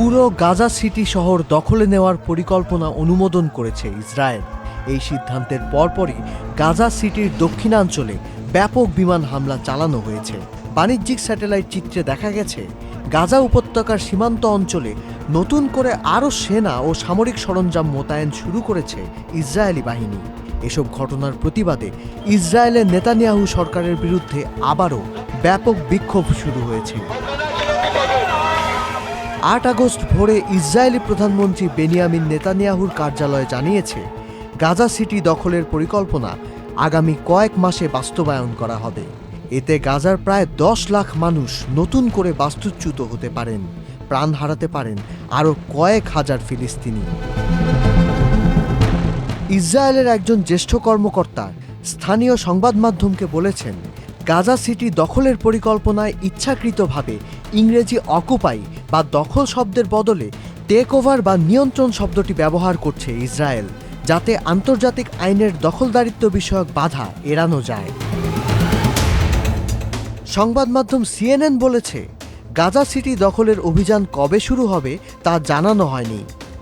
পুরো গাজা সিটি শহর দখলে নেওয়ার পরিকল্পনা অনুমোদন করেছে ইসরায়েল। এই সিদ্ধান্তের পরপরই গাজা সিটির দক্ষিণাঞ্চলে ব্যাপক বিমান হামলা চালানো হয়েছে। বাণিজ্যিক স্যাটেলাইট চিত্রে দেখা গেছে, গাজা উপত্যকার সীমান্ত অঞ্চলে নতুন করে আরও সেনা ও সামরিক সরঞ্জাম মোতায়েন শুরু করেছে ইসরায়েলি বাহিনী। এসব ঘটনার প্রতিবাদে ইসরায়েলের নেতানিয়াহু সরকারের বিরুদ্ধে আবারও ব্যাপক বিক্ষোভ শুরু হয়েছে। আট আগস্ট ভোরে ইসরায়েলি প্রধানমন্ত্রী বেনিয়ামিন নেতানিয়াহুর কার্যালয় জানিয়েছে, গাজা সিটি দখলের পরিকল্পনা আগামী কয়েক মাসে বাস্তবায়ন করা হবে। এতে গাজার প্রায় দশ লাখ মানুষ নতুন করে বাস্তুচ্যুত হতে পারেন, প্রাণ হারাতে পারেন আরও কয়েক হাজার ফিলিস্তিনি। ইসরায়েলের একজন জ্যেষ্ঠ কর্মকর্তা স্থানীয় সংবাদ মাধ্যমকে বলেছেন গাজা সিটি দখলের পরিকল্পনায় ইচ্ছাকৃতভাবে ইংরেজি অকুপাই বা দখল শব্দের বদলে টেক ওভার বা নিয়ন্ত্রণ শব্দটি ব্যবহার করছে ইসরায়েল, যাতে আন্তর্জাতিক আইনের দখলদারিত্ব বিষয়ক বাধা এড়ানো যায়। সংবাদ মাধ্যম সিএনএন বলেছে, গাজা সিটি দখলের অভিযান কবে শুরু হবে তা জানানো হয়নি।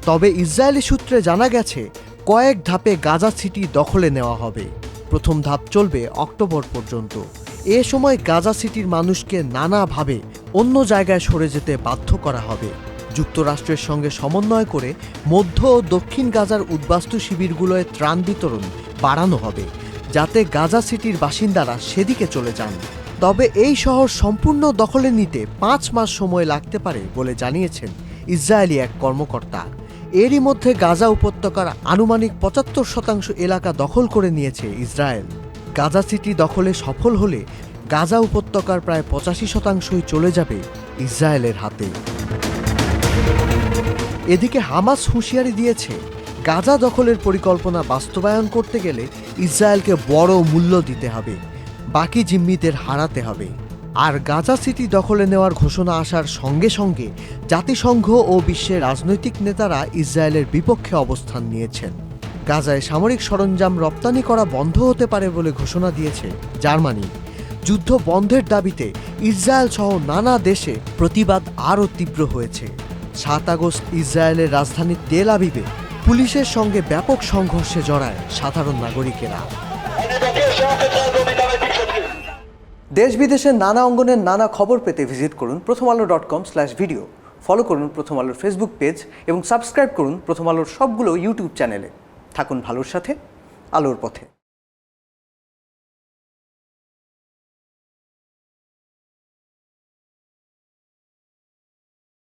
তবে ইসরায়েলি সূত্রে জানা গেছে, কয়েক ধাপে গাজা সিটি দখলে নেওয়া হবে। প্রথম ধাপ চলবে অক্টোবর পর্যন্ত। এ সময় গাজা সিটির মানুষকে নানাভাবে অন্য জায়গায় সরে যেতে বাধ্য করা হবে। যুক্তরাষ্ট্রের সঙ্গে সমন্বয় করে মধ্য ও দক্ষিণ গাজার উদ্বাস্তু শিবিরগুলোয় ত্রাণ বিতরণ বাড়ানো হবে, যাতে গাজা সিটির বাসিন্দারা সেদিকে চলে যান। তবে এই শহর সম্পূর্ণ দখলে নিতে পাঁচ মাস সময় লাগতে পারে বলে জানিয়েছেন ইসরায়েলি এক কর্মকর্তা। এরই মধ্যে গাজা উপত্যকার আনুমানিক পঁচাত্তর শতাংশ এলাকা দখল করে নিয়েছে ইসরায়েল। গাজা সিটি দখলে সফল হলে গাজা উপত্যকার প্রায় পঁচাশি শতাংশই চলে যাবে ইসরায়েলের হাতে। এদিকে হামাস হুঁশিয়ারি দিয়েছে, গাজা দখলের পরিকল্পনা বাস্তবায়ন করতে গেলে ইসরায়েলকে বড় মূল্য দিতে হবে, বাকি জিম্মিদের হারাতে হবে। আর গাজা সিটি দখলে নেওয়ার ঘোষণা আসার সঙ্গে সঙ্গে জাতিসংঘ ও বিশ্বের রাজনৈতিক নেতারা ইসরায়েলের বিপক্ষে অবস্থান নিয়েছেন। গাজায় সামরিক সরঞ্জাম রপ্তানি করা বন্ধ হতে পারে বলে ঘোষণা দিয়েছে জার্মানি। যুদ্ধ বন্ধের দাবিতে ইসরায়েল সহ নানা দেশে প্রতিবাদ আরও তীব্র হয়েছে। সাত আগস্ট ইসরায়েলের রাজধানী তেল আবিবে পুলিশের সঙ্গে ব্যাপক সংঘর্ষে জড়ায় সাধারণ নাগরিকেরা। দেশ বিদেশের নানা অঙ্গনের নানা খবর পেতে ভিজিট করুন Prothom Alo dot com slash video. Follow করুন প্রথম আলোর ফেসবুক পেজ এবং সাবস্ক্রাইব করুন প্রথম আলোর সবগুলো ইউটিউব চ্যানেলে। থাকুন ভালোর সাথে আলোর পথে।